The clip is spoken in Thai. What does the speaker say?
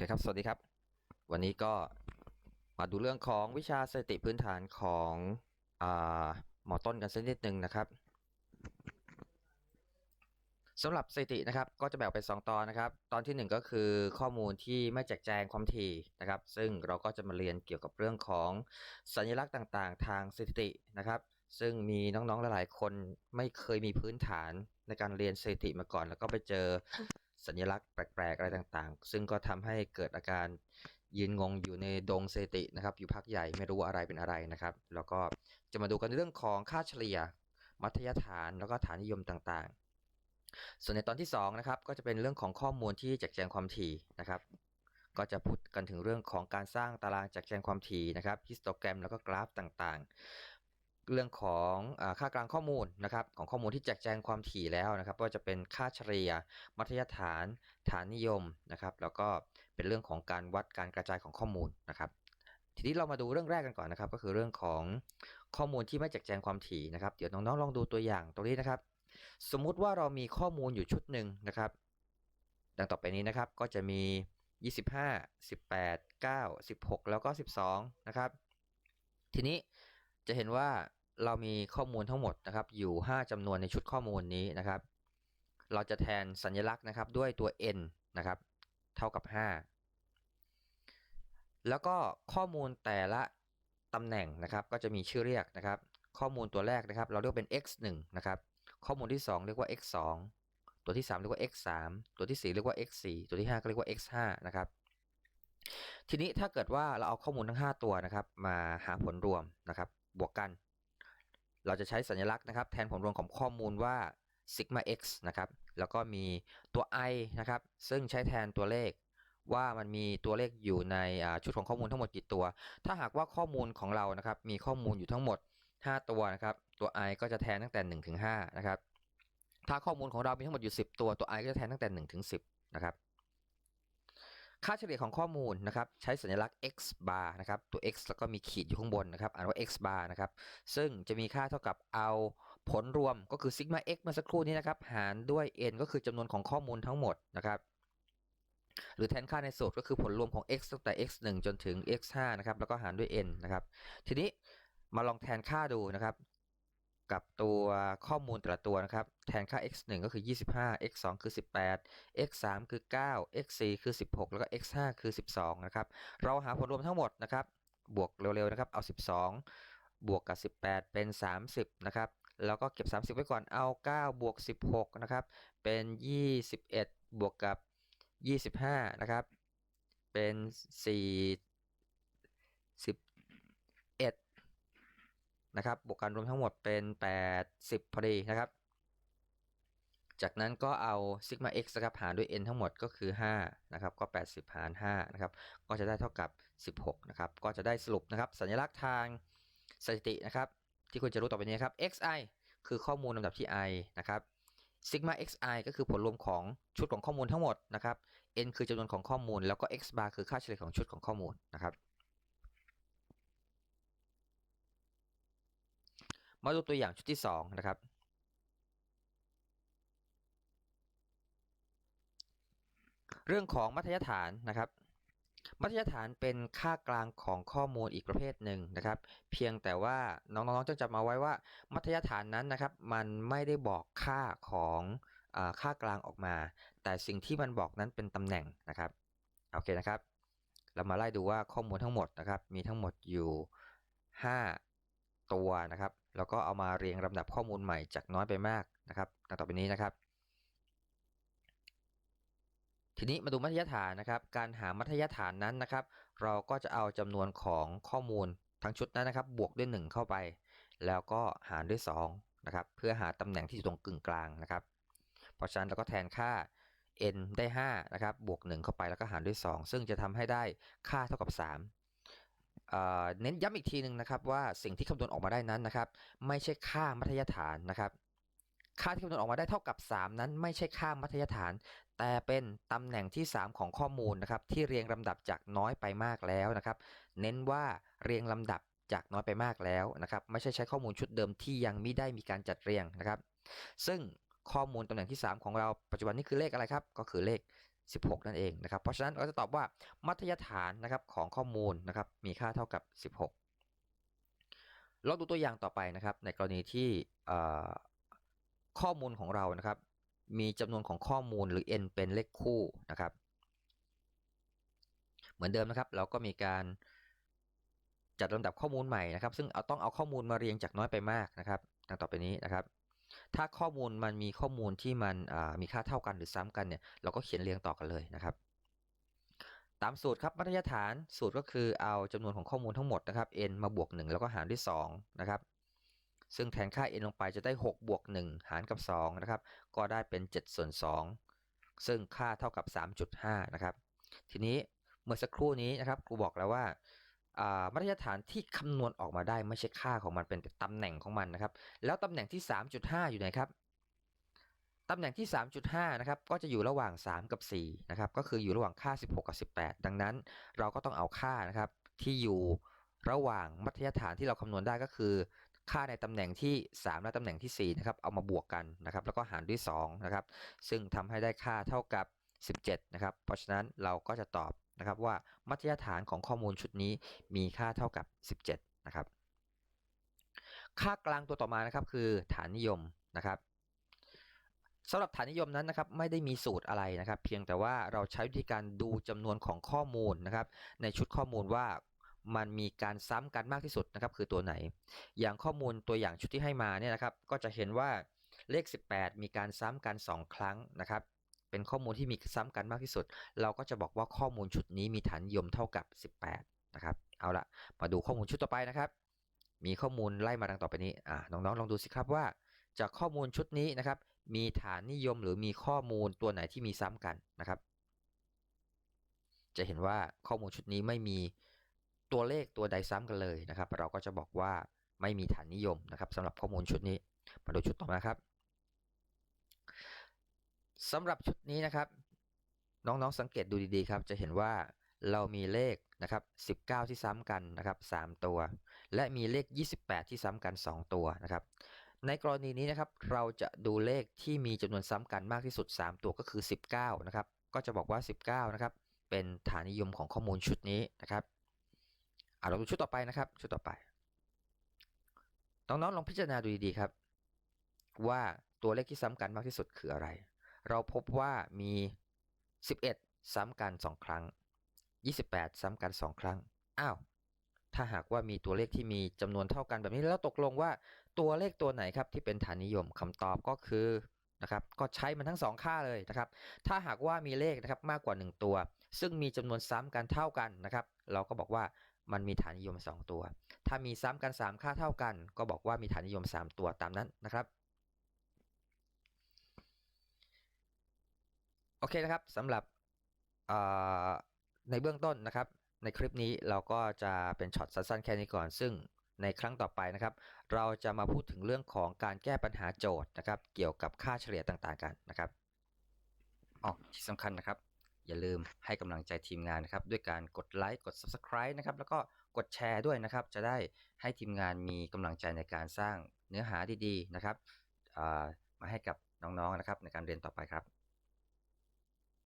เคครับ สวัสดีครับ วันนี้ก็มาดูเรื่องของวิชาสติพื้นฐานของอหมอต้นกันสักนิดหนึ่งนะครับสำหรับสตินะครับ ก็จะแบ่งเป็น2ตอนนะครับ ตอนทีหนึ่1 ก็คือข้อมูลที่ไม่แจกแจงความถี่นะครับ ซึ่งเราก็จะมาเรียนเกี่ยวกับเรื่องของสัญลักษณ์ต่างๆ ทางสถิตินะครับ ซึ่งมีน้องๆหลายๆคนไม่เคยมีพื้นฐานในการเรียนสถิติมาก่อน แล้วก็ไปเจอ สัญลักษณ์แปลกๆอะไรต่างๆ ซึ่งก็ทำให้เกิดอาการยืนงงอยู่ในดงสถิตินะครับ อยู่พักใหญ่ไม่รู้ว่าอะไรเป็นอะไรนะครับ แล้วก็จะมาดูกันเรื่องของค่าเฉลี่ย มัธยฐานแล้วก็ฐานนิยมต่างๆ ส่วนในตอนที่2นะครับก็จะเป็นเรื่องของข้อมูลที่แจกแจงความถี่นะครับ ก็จะพูดกันถึงเรื่องของการสร้างตารางแจกแจงความถี่นะครับฮิสโตแกรมแล้วก็กราฟต่างๆ เรื่องของอค่ากลางข้อมูลนะครับของข้อมูลที่แจกแจงความถี่แล้วนะครับก็จะเป็นค่าเฉลี่ย มัธยฐาน ฐานนิยมนะครับ แล้วก็เป็นเรื่องของการวัดการกระจายของข้อมูลนะครับทีนี้เรามาดูเรื่องแรกกันก่อนนะครับ ก็คือเรื่องของข้อมูลที่ไม่แจกแจงความถี่นะครับเดี๋ยวน้องๆลองดูตัวอย่างตรงนี้นะครับ สมมุติว่าเรามีข้อมูลอยู่ชุดหนึ่งนะครับ ดังต่อไปนี้นะครับก็จะมี 25 18 9 16 แล้วก็ 12 นะครับ ทีนี้จะเห็นว่า เรามีข้อมูลทั้งหมดนะครับ อยู่ 5จำนวนในชุดข้อมูลนี้นะครับ เราจะแทนสัญลักษณ์นะครับด้วยตัว n นะครับ เท่ากับ 5 แล้วก็ข้อมูลแต่ละตำแหน่งนะครับ ก็จะมีชื่อเรียกนะครับ ข้อมูลตัวแรกนะครับ เราเรียกเป็น x 1นะครับ ข้อมูลที่ 2 เรียกว่า x 2ตัวที่ 3 เรียกว่า x 3ตัวที่ 4 เรียกว่า x 4ตัวที่ 5 ก็เรียกว่า x 5นะครับทีนี้ถ้าเกิดว่าเราเอาข้อมูลทั้ง 5 ตัวนะครับ มาหาผลรวมนะครับ บวกกัน เราจะใช้สัญลักษณ์นะครับ แทนผลรวมของข้อมูลว่า sigma x นะครับ แล้วก็มีตัว i นะครับ ซึ่งใช้แทนตัวเลข ว่ามันมีตัวเลขอยู่ในชุดของข้อมูลทั้งหมดกี่ตัว ถ้าหากว่าข้อมูลของเรานะครับ มีข้อมูลอยู่ทั้งหมด 5 ตัวนะครับ ตัว i ก็จะแทนตั้งแต่1ถึง5นะครับ ถ้าข้อมูลของเรามีทั้งหมดอยู่ 10 ตัว ตัว i ก็จะแทนตั้งแต่1ถึง10นะครับ ค่าเฉลี่ยของข้อมูลนะครับใช้สัญลักษณ์ x bar นะครับตัว x แล้วก็มีขีดอยู่ข้างบนนะครับอ่านว่า x bar นะครับซึ่งจะมีค่าเท่ากับเอาผลรวมก็คือ sigma x เมื่อสักครู่นี้นะครับหารด้วย n ก็คือจำนวนของข้อมูลทั้งหมดนะครับหรือแทนค่าในสูตรก็คือผลรวมของ x ตั้งแต่ x 1 จนถึง x 5นะครับแล้วก็หารด้วย n นะครับทีนี้มาลองแทนค่าดูนะครับ กับตัวข้อมูลแต่ละตัวนะครับ แทนค่า x 1ก็คือ 25 x 2คือ 18 x 3คือ 9 x 4คือ 16 แล้วก็ x 5คือ 12 นะครับ เราหาผลรวมทั้งหมดนะครับ บวกเร็วๆนะครับ เอา 12 บวกกับ 18 เป็น 30 นะครับ แล้วก็เก็บ 30 ไว้ก่อน เอา 9 บวก 16 นะครับ เป็น 21 บวกกับ 25 นะครับ เป็น 41 นะครับ บวกกันรวมทั้งหมดเป็น 80 พอดีนะครับ จากนั้นก็เอา sigma x นะครับหารด้วย n ทั้งหมดก็คือ 5 นะครับ ก็ 80 หาร 5 นะครับ ก็จะได้เท่ากับ 16 นะครับ ก็จะได้สรุปนะครับ สัญลักษณ์ทางสถิตินะครับ ที่คุณจะรู้ต่อไปนี้ครับ xi คือข้อมูลลำดับที่ i นะครับ sigma xi ก็คือผลรวมของชุดของข้อมูลทั้งหมดนะครับ n คือจำนวนของข้อมูล แล้วก็ x bar คือค่าเฉลี่ยของชุดของข้อมูลนะครับ มาดูตัวอย่างชุดที่ 2 นะครับ เรื่องของมัธยฐานนะครับ มัธยฐานเป็นค่ากลางของข้อมูลอีกประเภทหนึ่งนะครับ เพียงแต่ว่าน้องๆจงจำมาไว้ว่า มัธยฐานนั้นนะครับ มันไม่ได้บอกค่าของอค่ากลางออกมา แต่สิ่งที่มันบอกนั้นเป็นตำแหน่งนะครับโอเคนะครับ เรามาไล่ดูว่าข้อมูลทั้งหมดนะครับ มีทั้งหมดอยู่ 5 ตัวนะครับ แล้วก็เอามาเรียงลำดับข้อมูลใหม่จากน้อยไปมากนะครับดังต่อไปนี้นะครับ ทีนี้มาดูมัธยฐานนะครับ การหามัธยฐานนั้นนะครับ เราก็จะเอาจำนวนของข้อมูลทั้งชุดนั้นนะครับ บวกด้วย 1 เข้าไป แล้วก็หารด้วย2นะครับ เพื่อหาตำแหน่งที่อยู่ตรงกึ่งกลางนะครับ เพราะฉะนั้นเราก็แทนค่า n ได้5นะครับ บวก 1 เข้าไปแล้วก็หารด้วย 2 ซึ่งจะทำให้ได้ค่าเท่ากับ 3 เน้นย้ำอีกทีหนึ่งนะครับว่าสิ่งที่คำนวณออกมาได้นั้นนะครับ ไม่ใช่ค่ามัธยฐานนะครับค่าที่คำนวณออกมาได้เท่ากับ 3 นั้นไม่ใช่ค่ามัธยฐาน แต่เป็นตำแหน่งที่ 3 ของข้อมูลนะครับที่เรียงลำดับจากน้อยไปมากแล้วนะครับ เน้นว่าเรียงลำดับจากน้อยไปมากแล้วนะครับไม่ใช่ใช้ข้อมูลชุดเดิมที่ยังไม่ได้มีการจัดเรียงนะครับ ซึ่งข้อมูลตำแหน่งที่ 3 ของเราปัจจุบันนี้คือเลขอะไรครับ ก็คือเลข 16 นั่นเองนะครับ เพราะฉะนั้นเราจะตอบว่ามัธยฐานนะครับของข้อมูลนะครับมีค่าเท่ากับ 16 ลองดูตัวอย่างต่อไปนะครับ ในกรณีที่ข้อมูลของเรานะครับ มีจำนวนของข้อมูลหรือ n เป็นเลขคู่นะครับ เหมือนเดิมนะครับ เราก็มีการจัดลำดับข้อมูลใหม่นะครับ ซึ่งเอาต้องเอาข้อมูลมาเรียงจากน้อยไปมากนะครับดังต่อไปนี้นะครับ ถ้าข้อมูลมันมีข้อมูลที่มันมีค่าเท่ากันหรือซ้ำกันเนี่ยเราก็เขียนเรียงต่อกันเลยนะครับ ตามสูตรครับมัธยฐานสูตรก็คือเอาจำนวนของข้อมูลทั้งหมดนะครับ n มาบวก 1 แล้วก็หารด้วย2นะครับซึ่งแทนค่า n ลงไปจะได้ 6 บวก 1 หารกับ2นะครับ ก็ได้เป็น 7 ส่วน 2 ซึ่งค่าเท่ากับ 3.5 นะครับ ทีนี้เมื่อสักครู่นี้นะครับครูบอกแล้วว่า มาตรฐานที่คำนวณออกมาได้ไม่ใช่ค่าของมันเป็นแต่ตำแหน่งของมันนะครับ แล้วตำแหน่งที่ 3.5 อยู่ไหนครับตำแหน่งที่ 3.5 นะครับ ก็จะอยู่ระหว่าง 3 กับ 4 นะครับ ก็คืออยู่ระหว่างค่า 16 กับ 18 ดังนั้นเราก็ต้องเอาค่านะครับ ที่อยู่ระหว่างมัธยฐานที่เราคำนวณได้ก็คือ ค่าในตำแหน่งที่ 3 และตำแหน่งที่ 4 นะครับ เอามาบวกกันนะครับ แล้วก็หารด้วย2นะครับ ซึ่งทำให้ได้ค่าเท่ากับ 17 นะครับ เพราะฉะนั้นเราก็จะตอบ นะครับว่ามัธยฐานของข้อมูลชุดนี้มีค่าเท่ากับ 17 นะครับ ค่ากลางตัวต่อมานะครับคือฐานนิยมนะครับสำหรับฐานนิยมนั้นนะครับไม่ได้มีสูตรอะไรนะครับ เพียงแต่ว่าเราใช้วิธีการดูจำนวนของข้อมูลนะครับ ในชุดข้อมูลว่ามันมีการซ้ำกันมากที่สุดนะครับคือตัวไหน อย่างข้อมูลตัวอย่างชุดที่ให้มาเนี่ยนะครับ ก็จะเห็นว่าเลข 18 มีการซ้ำกัน 2 ครั้งนะครับ เป็นข้อมูลที่มีซ้ำกันมากที่สุด เราก็จะบอกว่าข้อมูลชุดนี้มีฐานนิยมเท่ากับ 18 นะครับ เอาละมาดูข้อมูลชุดต่อไปนะครับ มีข้อมูลไล่มาดังต่อไปนี้อ่าน้องๆลองดูสิครับว่า จากข้อมูลชุดนี้นะครับ มีฐานนิยมหรือมีข้อมูลตัวไหนที่มีซ้ำกันนะครับ จะเห็นว่าข้อมูลชุดนี้ไม่มีตัวเลขตัวใดซ้ำกันเลยนะครับ เราก็จะบอกว่าไม่มีฐานนิยมนะครับสำหรับข้อมูลชุดนี้ มาดูชุดต่อมาครับ สำหรับชุดนี้นะครับ น้องๆสังเกตดูดีๆครับ จะเห็นว่าเรามีเลขนะครับ19 ที่ซ้ำกันนะครับ 3 ตัว และมีเลข 28 ที่ซ้ำกัน 2 ตัวนะครับ ในกรณีนี้นะครับ เราจะดูเลขที่มีจำนวนซ้ำกันมากที่สุด 3 ตัวก็คือ 19 นะครับ ก็จะบอกว่า 19 นะครับ เป็นฐานนิยมของข้อมูลชุดนี้นะครับเอาเราดูชุดต่อไปนะครับ ชุดต่อไปน้องๆลองพิจารณาดูดีๆครับ ว่าตัวเลขที่ซ้ำกันมากที่สุดคืออะไร เราพบว่ามี 11 ซ้ำกัน 2 ครั้ง 28 ซ้ำกัน 2 ครั้ง อ้าว ถ้าหากว่ามีตัวเลขที่มีจำนวนเท่ากันแบบนี้แล้วตกลงว่าตัวเลขตัวไหนครับที่เป็นฐานนิยมคำตอบก็คือนะครับก็ใช้มันทั้ง 2 ค่าเลยนะครับ ถ้าหากว่ามีเลขนะครับมากกว่า 1 ตัว ซึ่งมีจำนวนซ้ำกันเท่ากันนะครับ เราก็บอกว่ามันมีฐานนิยม 2 ตัว ถ้ามีซ้ำกัน 3 ค่าเท่ากัน ก็บอกว่ามีฐานนิยม 3 ตัวตามนั้นนะครับ โอเคนะครับสำหรับในเบื้องต้นนะครับ ในคลิปนี้เราก็จะเป็นช็อตสั้นๆแค่นี้ก่อน ซึ่งในครั้งต่อไปนะครับ เราจะมาพูดถึงเรื่องของการแก้ปัญหาโจทย์นะครับ เกี่ยวกับค่าเฉลี่ยต่างๆกันนะครับอ๋อที่สำคัญนะครับ อย่าลืมให้กำลังใจทีมงานนะครับ ด้วยการกดไลค์กด Subscribe นะครับ แล้วก็กดแชร์ด้วยนะครับ จะได้ให้ทีมงานมีกำลังใจในการสร้างเนื้อหาดีๆนะครับมาให้กับน้องๆนะครับ ในการเรียนต่อไปครับ